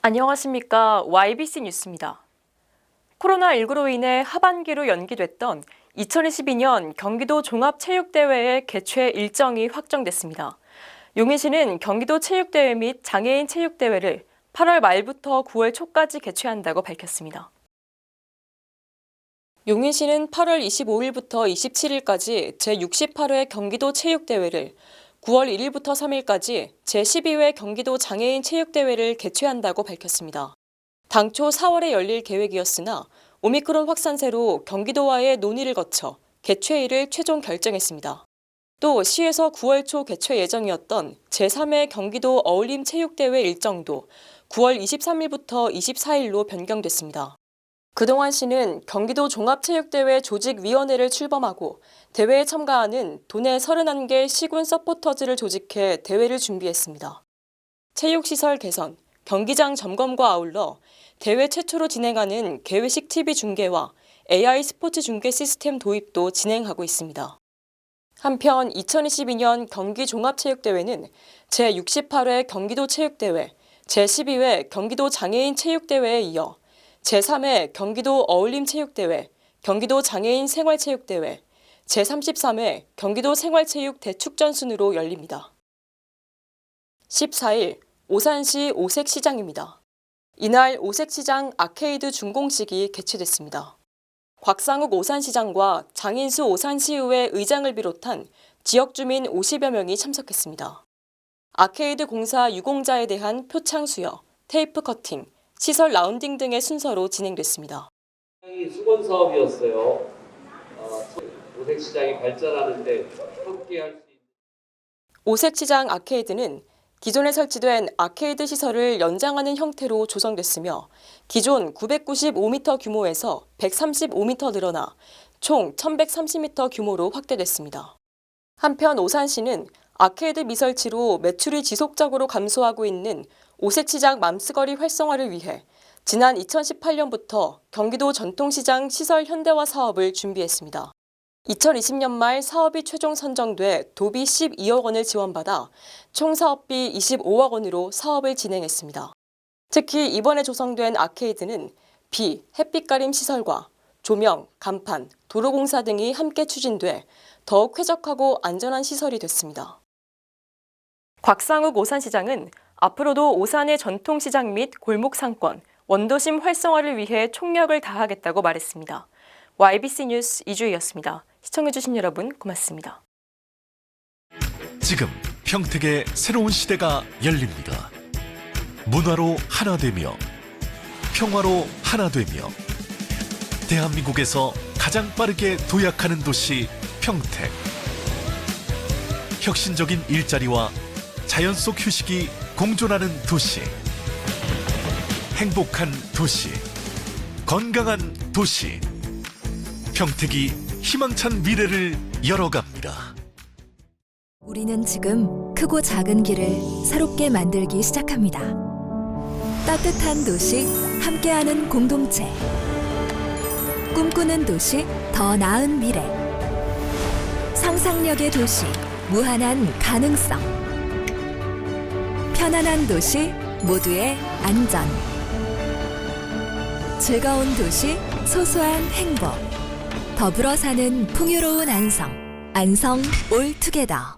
안녕하십니까. YBC 뉴스입니다. 코로나19로 인해 하반기로 연기됐던 2022년 경기도 종합체육대회의 개최 일정이 확정됐습니다. 용인시는 경기도 체육대회 및 장애인 체육대회를 8월 말부터 9월 초까지 개최한다고 밝혔습니다. 용인시는 8월 25일부터 27일까지 제68회 경기도 체육대회를 9월 1일부터 3일까지 제12회 경기도 장애인 체육대회를 개최한다고 밝혔습니다. 당초 4월에 열릴 계획이었으나 오미크론 확산세로 경기도와의 논의를 거쳐 개최일을 최종 결정했습니다. 또 시에서 9월 초 개최 예정이었던 제3회 경기도 어울림 체육대회 일정도 9월 23일부터 24일로 변경됐습니다. 그동안 시는 경기도 종합체육대회 조직위원회를 출범하고 대회에 참가하는 도내 31개 시군 서포터즈를 조직해 대회를 준비했습니다. 체육시설 개선, 경기장 점검과 아울러 대회 최초로 진행하는 개회식 TV 중계와 AI 스포츠 중계 시스템 도입도 진행하고 있습니다. 한편 2022년 경기 종합체육대회는 제68회 경기도 체육대회, 제12회 경기도 장애인 체육대회에 이어 제3회 경기도 어울림 체육대회, 경기도 장애인 생활체육대회, 제33회 경기도 생활체육 대축전 순으로 열립니다. 14일 오산시 오색시장입니다. 이날 오색시장 아케이드 준공식이 개최됐습니다. 곽상욱 오산시장과 장인수 오산시의회 의장을 비롯한 지역 주민 50여 명이 참석했습니다. 아케이드 공사 유공자에 대한 표창 수여, 테이프 커팅, 시설 라운딩 등의 순서로 진행됐습니다. 시장이 수건 사업이었어요. 어, 오색 시장이 발전하는데 함께할 수 있는 오색 시장 아케이드는 기존에 설치된 아케이드 시설을 연장하는 형태로 조성됐으며 기존 995m 규모에서 135m 늘어나 총 1130m 규모로 확대됐습니다. 한편 오산시는 아케이드 미설치로 매출이 지속적으로 감소하고 있는 오색시장 맘스거리 활성화를 위해 지난 2018년부터 경기도 전통시장 시설 현대화 사업을 준비했습니다. 2020년 말 사업이 최종 선정돼 도비 12억 원을 지원받아 총 사업비 25억 원으로 사업을 진행했습니다. 특히 이번에 조성된 아케이드는 비, 햇빛 가림 시설과 조명, 간판, 도로공사 등이 함께 추진돼 더욱 쾌적하고 안전한 시설이 됐습니다. 곽상욱 오산시장은 앞으로도 오산의 전통시장 및 골목 상권, 원도심 활성화를 위해 총력을 다하겠다고 말했습니다. YBC 뉴스 이주희였습니다. 시청해주신 여러분 고맙습니다. 지금 평택의 새로운 시대가 열립니다. 문화로 하나 되며 평화로 하나 되며 대한민국에서 가장 빠르게 도약하는 도시 평택. 혁신적인 일자리와 자연 속 휴식이 공존하는 도시. 행복한 도시. 건강한 도시. 평택이 희망찬 미래를 열어갑니다. 우리는 지금 크고 작은 길을 새롭게 만들기 시작합니다. 따뜻한 도시, 함께하는 공동체. 꿈꾸는 도시, 더 나은 미래. 상상력의 도시, 무한한 가능성. 편안한 도시, 모두의 안전. 즐거운 도시, 소소한 행복. 더불어 사는 풍요로운 안성. 안성 올투게더.